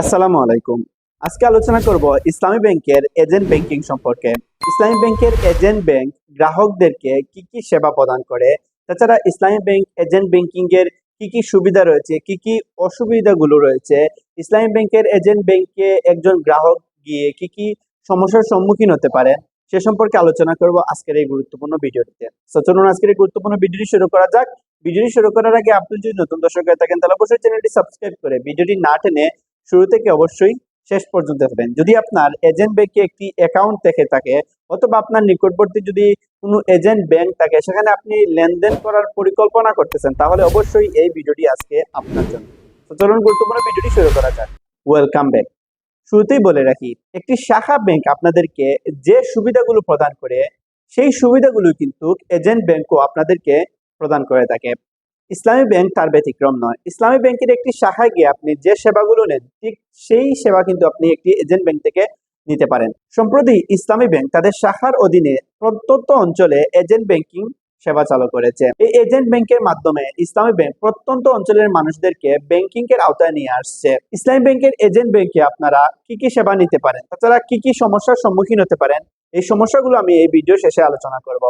আসসালামু আলাইকুম। আজকে আলোচনা করব ইসলামী ব্যাংকের এজেন্ট ব্যাংকিং সম্পর্কে। ইসলামী ব্যাংকের এজেন্ট ব্যাংক গ্রাহকদেরকে কি কি সেবা প্রদান করে? তাছাড়া ইসলামী ব্যাংক এজেন্ট ব্যাংকিং এর কি কি সুবিধা রয়েছে? কি কি অসুবিধাগুলো রয়েছে? ইসলামী ব্যাংকের এজেন্ট ব্যাংকে একজন গ্রাহক গিয়ে কি কি সমস্যার সম্মুখীন হতে পারে? সে সম্পর্কে আলোচনা করব আজকের এই গুরুত্বপূর্ণ ভিডিওটিতে। তো চলুন আজকের এই গুরুত্বপূর্ণ ভিডিওটি শুরু করা যাক। ভিডিওটি শুরু করার আগে আপনি যদি নতুন দর্শক হয়ে থাকেন, তাহলে অবশ্যই চ্যানেলটি সাবস্ক্রাইব করে ভিডিওটি না টেনে শুরু থেকে অবশ্যই শেষ পর্যন্ত দেখবেন। যদি আপনার এজেন্ট ব্যাংকে একটি অ্যাকাউন্ট থেকে থাকে, অথবা আপনার নিকটবর্তী যদি কোনো এজেন্ট ব্যাংক থাকে, সেখানে আপনি লেনদেন করার পরিকল্পনা করতেছেন, তাহলে অবশ্যই এই ভিডিওটি আজকে আপনার জন্য। তো চলুন গুরুত্বপূর্ণ ভিডিওটি শুরু করা যাক। ওয়েলকাম ব্যাক শুরুতেই বলে রাখি, একটি শাখা ব্যাংক আপনাদেরকে যে সুবিধাগুলো প্রদান করে, সেই সুবিধাগুলো কিন্তু এজেন্ট ব্যাংকও আপনাদেরকে প্রদান করে থাকে। ইসলামী ব্যাংক তার ব্যতিক্রম নয়। ইসলামী ব্যাংকের একটি শাখায় গিয়ে আপনি যে সেবাগুলো নেন, ঠিক সেই সেবা কিন্তু আপনি একটি এজেন্ট ব্যাংক থেকে নিতে পারেন। সম্প্রতি ইসলামী ব্যাংক তাদের শাখার অধীনে প্রত্যন্ত অঞ্চলে এজেন্ট ব্যাংকিং সেবা চালু করেছে। এই এজেন্ট ব্যাংকের মাধ্যমে ইসলামী ব্যাংক প্রত্যন্ত অঞ্চলের মানুষদেরকে ব্যাংকিং এর আওতায় নিয়ে আসছে। ইসলামী ব্যাংকের এজেন্ট ব্যাংকে আপনারা কি কি সেবা নিতে পারেন? তাছাড়া কি কি সমস্যার সম্মুখীন হতে পারেন? এই সমস্যাগুলো আমি এই ভিডিও শেষে আলোচনা করব।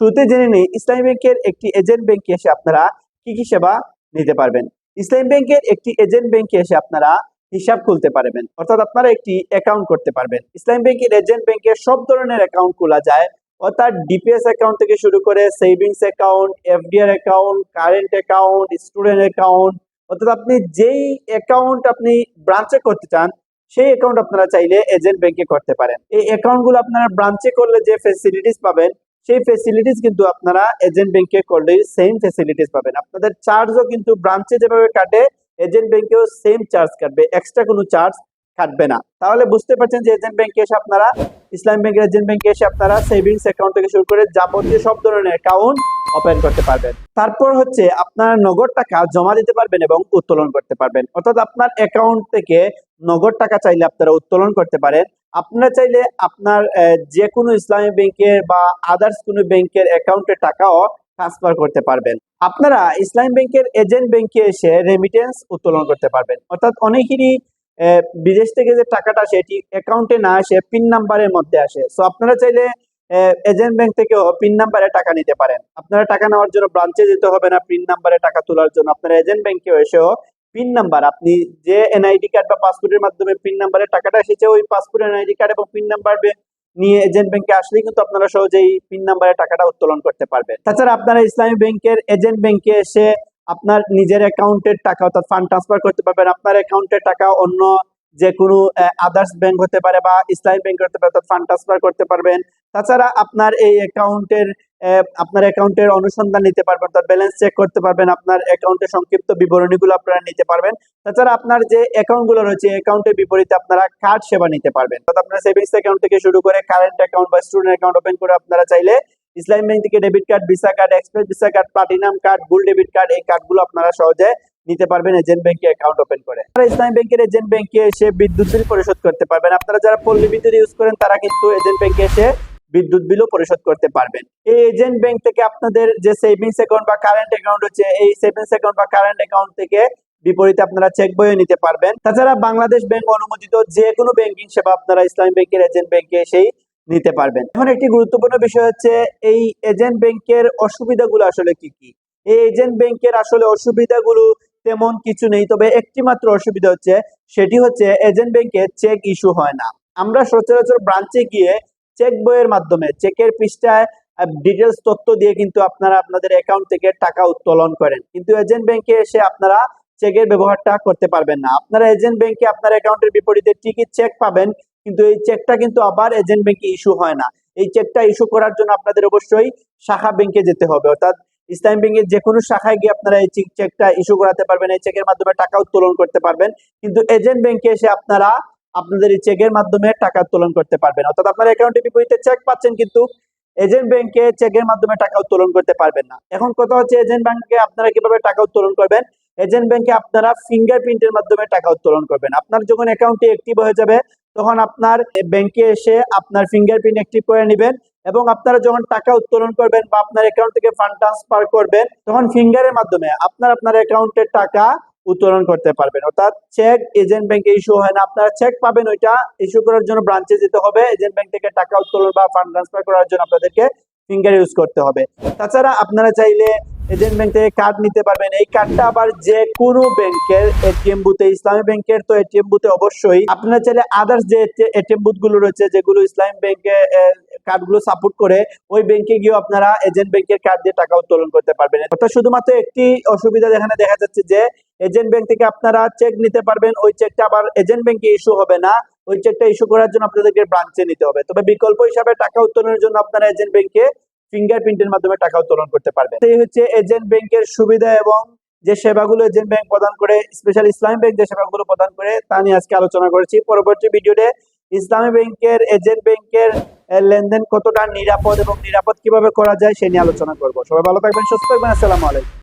শুরুতে জেনে নেই, ইসলামী ব্যাংকের একটি এজেন্ট ব্যাংকে এসে আপনারা কি কি সেবা নিতে পারবেন? ইসলাম ব্যাংকের একটি এজেন্ট ব্যাংকে এসে আপনারা হিসাব খুলতে পারবেন। অর্থাৎ আপনারা একটি অ্যাকাউন্ট করতে পারবেন। ইসলাম ব্যাংকের এজেন্ট ব্যাংকে সব ধরনের অ্যাকাউন্ট খোলা যায়। অর্থাৎ ডিপিএস অ্যাকাউন্ট থেকে শুরু করে savings account FDR account current account student account অর্থাৎ আপনি যেই অ্যাকাউন্ট আপনি ব্রাঞ্চে করতে চান, সেই অ্যাকাউন্ট আপনারা চাইলে এজেন্ট ব্যাংকে করতে পারেন। এই অ্যাকাউন্টগুলো আপনারা ব্রাঞ্চে করলে যে ফেসিলিটিস পাবেন সেই ফেসিলিটিস কিন্তু আপনারা এজেন্ট ব্যাংকে করলে সেম ফেসিলিটিস পাবেন। আপনাদের চার্জও কিন্তু ব্রাঞ্চে যেভাবে কাটে এজেন্ট ব্যাংকেও সেম চার্জ কাটবে। এক্সট্রা কোনো চার্জ কাটবে না। তাহলে বুঝতে পারছেন যে এজেন্ট ব্যাংকে এসে আপনারা, ইসলাম ব্যাংকের এজেন্ট ব্যাংকে এসে আপনারা সেভিংস অ্যাকাউন্ট থেকে শুরু করে যাবতীয় সব ধরনের অ্যাকাউন্ট ওপেন করতে পারবেন। তারপর হচ্ছে আপনার নগদ টাকা জমা দিতে পারবেন এবং উত্তোলন করতে পারবেন। অর্থাৎ আপনার অ্যাকাউন্ট থেকে নগদ টাকা চাইলে আপনারা উত্তোলন করতে পারেন। আপনারা চাইলে আপনার যে কোনো ইসলামী ব্যাংকের বা আদার্স কোনো ব্যাংকের অ্যাকাউন্টে টাকাও ট্রান্সফার করতে পারবেন। আপনারা ইসলামী ব্যাংকের এজেন্ট ব্যাংকে এসে রেমিটেন্স উত্তোলন করতে পারবেন। অর্থাৎ অনেকেরই বিদেশ থেকে যে টাকাটা আসে, এটি অ্যাকাউন্টে না আসে পিন নাম্বারের মধ্যে আসে। সো আপনারা চাইলে এজেন্ট ব্যাংক থেকেও পিন নাম্বারে টাকা নিতে পারেন। আপনারা টাকা নেওয়ার জন্য ব্রাঞ্চে যেতে হবে না পিন নাম্বারে টাকা তোলার জন্য। আপনারা এজেন্ট ব্যাংকে এসেও পিন নাম্বার আপনি যে এনআইডি কার্ড বা পাসপোর্টের মাধ্যমে পিন নাম্বারে টাকাটা এসেছে, ওই পাসপোর্ট এনআইডি কার্ড এবং পিন নাম্বার নিয়ে এজেন্ট ব্যাংকে আসলেই কিন্তু আপনারা সহজেই পিন নাম্বারে টাকাটা উত্তোলন করতে পারবেন। তাছাড়া আপনারা ইসলামী ব্যাংকের এজেন্ট ব্যাংকে এসে আপনার নিজের অ্যাকাউন্টের টাকা অর্থাৎ ফান্ড ট্রান্সফার করতে পারবেন। আপনার অ্যাকাউন্টের টাকা অন্য যে কোনো আদার্স ব্যাংক হতে পারে বা ইসলামী ব্যাংক হতে পারে, অর্থাৎ ফান্ড ট্রান্সফার করতে পারবেন। তাছাড়া আপনার এই অ্যাকাউন্টের আপনার অ্যাকাউন্টের অনুসন্ধান নিতে পারবেন, অর্থাৎ ব্যালেন্স চেক করতে পারবেন, আপনার অ্যাকাউন্টের সংক্ষিপ্ত বিবরণীগুলো আপনারা নিতে পারবেন। তাছাড়া আপনার যে অ্যাকাউন্টগুলো রয়েছে অ্যাকাউন্টের বিপরীতে আপনারা কার্ড সেবা নিতে পারবেন। অর্থাৎ আপনার সেভিংস অ্যাকাউন্ট থেকে শুরু করে কারেন্ট অ্যাকাউন্ট বা স্টুডেন্ট অ্যাকাউন্ট ওপেন করে আপনারা চাইলে ইসলাম ব্যাংক থেকে debit card Visa card express Visa card platinum card gold debit card এই কার্ডগুলো আপনারা সহজে নিতে পারবেন এজেন্ট ব্যাংকে অ্যাকাউন্ট ওপেন করে। আপনারা ইসলামী ব্যাংকের এজেন্ট ব্যাংকে এসে বিদ্যুৎ বিল পরিশোধ করতে পারবেন। আপনারা যারা পল্লী বিদ্যুৎ ইউজ করেন, তারা কিন্তু এজেন্ট ব্যাংকে এসে বিদ্যুৎ বিলও পরিশোধ করতে পারবেন। এই এজেন্ট ব্যাংক থেকে আপনাদের যে সেভিংস অ্যাকাউন্ট বা কারেন্ট অ্যাকাউন্ট হচ্ছে এই সেভিংস অ্যাকাউন্ট বা কারেন্ট অ্যাকাউন্ট থেকে বিপরীতে আপনারা চেক বইও নিতে পারবেন। তাছাড়া বাংলাদেশ ব্যাংক অনুমোদিত যে কোনো ব্যাংকিং সেবা আপনারা ইসলামী ব্যাংকের এজেন্ট ব্যাংকে এসেই নিতে পারবেন। এখন একটি গুরুত্বপূর্ণ বিষয় হচ্ছে, এই এজেন্ট ব্যাংকের অসুবিধাগুলো আসলে কি কি? এই এজেন্ট ব্যাংকের আসলে অসুবিধাগুলো তেমন কিছু নেই, তবে একটি মাত্র অসুবিধা হচ্ছে, সেটি হচ্ছে এজেন্ট ব্যাংকে চেক ইস্যু হয় না। আমরা সচরাচর ব্রাঞ্চে গিয়ে চেক বইয়ের মাধ্যমে চেকের পৃষ্ঠায় ডিটেলস তথ্য দিয়ে কিন্তু আপনারা আপনাদের অ্যাকাউন্ট থেকে টাকা উত্তোলন করেন। কিন্তু এজেন্ট ব্যাংকে এসে আপনারা চেকের ব্যবহারটা করতে পারবেন না। আপনারা এজেন্ট ব্যাংকে আপনার অ্যাকাউন্টের বিপরীতে ঠিকই চেক পাবেন, কিন্তু এই চেকটা কিন্তু আবার এজেন্ট ব্যাংকে ইস্যু হয় না। এই চেকটা ইস্যু করার জন্য আপনাদের অবশ্যই শাখা ব্যাংকে যেতে হবে। অর্থাৎ ইসলাম ব্যাংকের যে কোনো শাখায় গিয়ে আপনারা এই চেকটা ইস্যু করাতে পারবেন, এই চেকের মাধ্যমে টাকা উত্তোলন করতে পারবেন। কিন্তু এজেন্ট ব্যাংকে এসে আপনারা আপনাদের এই চেকের মাধ্যমে টাকা উত্তোলন করতে পারবেন। অর্থাৎ আপনার অ্যাকাউন্টের বিপরীতে চেক পাচ্ছেন কিন্তু এজেন্ট ব্যাংকে চেকের মাধ্যমে টাকা উত্তোলন করতে পারবেন না। এখন কথা হচ্ছে এজেন্ট ব্যাংকে আপনারা কীভাবে টাকা উত্তোলন করবেন? এজেন্ট ব্যাংকে আপনারা ফিঙ্গারপ্রিন্টের মাধ্যমে টাকা উত্তোলন করবেন। আপনার যখন অ্যাকাউন্টটি অ্যাক্টিভ হয়ে যাবে, তখন আপনার ব্যাংকে এসে আপনার ফিঙ্গারপ্রিন্ট অ্যাক্টিভ করে নেবেন এবং আপনারা যখন টাকা উত্তোলন করবেন বা আপনার অ্যাকাউন্ট থেকে ফান্ড ট্রান্সফার করবেন, তখন ফিঙ্গারের মাধ্যমে আপনার আপনার অ্যাকাউন্টের টাকা উত্তোলন করতে পারবেন। অর্থাৎ চেক এজেন্ট ব্যাংকে ইস্যু হয় না। আপনারা চেক পাবেন ওইটা। ইস্যু করার জন্য ব্রাঞ্চে যেতে হবে। এজেন্ট ব্যাংক থেকে টাকা উত্তোলন বা ফান্ড ট্রান্সফার করার জন্য আপনাদেরকে ফিঙ্গার ইউজ করতে হবে। তাছাড়া আপনারা চাইলে এজেন্ট ব্যাংক থেকে কার্ড নিতে পারবেন। এই কার্ডটা আবার যে কোনো ব্যাংকের এটিএম বুথে, ইসলামী ব্যাংকের তো এটিএম বুথে অবশ্যই। আপনারা চাইলে আদার্স যে এটিএম বুথগুলো রয়েছে, যেগুলো ইসলামী ব্যাংকে কার্ডগুলো সাপোর্ট করে, ওই ব্যাংকে গিয়ে আপনারা এজেন্ট ব্যাংকের কার্ড দিয়ে টাকা উত্তোলন করতে পারবেন। অর্থাৎ শুধুমাত্র একটি অসুবিধা এখানে দেখা যাচ্ছে যে, এজেন্ট ব্যাংক থেকে আপনারা চেক নিতে পারবেন, ওই চেকটা আবার এজেন্ট ব্যাংকে ইস্যু হবে না, ওই চেকটা ইস্যু করার জন্য আপনাদেরকে ব্রাঞ্চে নিতে হবে। তবে বিকল্প হিসাবে টাকা উত্তোলনের জন্য আপনারা এজেন্ট ব্যাংকে ফিঙ্গারপ্রিন্টের মাধ্যমে টাকা উত্তোলন করতে পারবে এই হচ্ছে এজেন্ট ব্যাংকের সুবিধা এবং যে সেবাগুলো এজেন্ট ব্যাংক প্রদান করে, স্পেশাল ইসলামী ব্যাংক যে সেবাগুলো প্রদান করে, তা নিয়ে আজকে আলোচনা করেছি। পরবর্তী ভিডিওতে ইসলামী ব্যাংকের, এজেন্ট ব্যাংকের লেনদেন কতটা নিরাপদ এবং নিরাপদ কীভাবে করা যায়, সে নিয়ে আলোচনা করব। সবাই ভালো থাকবেন, সুস্থ থাকবেন, আসসালামু আলাইকুম।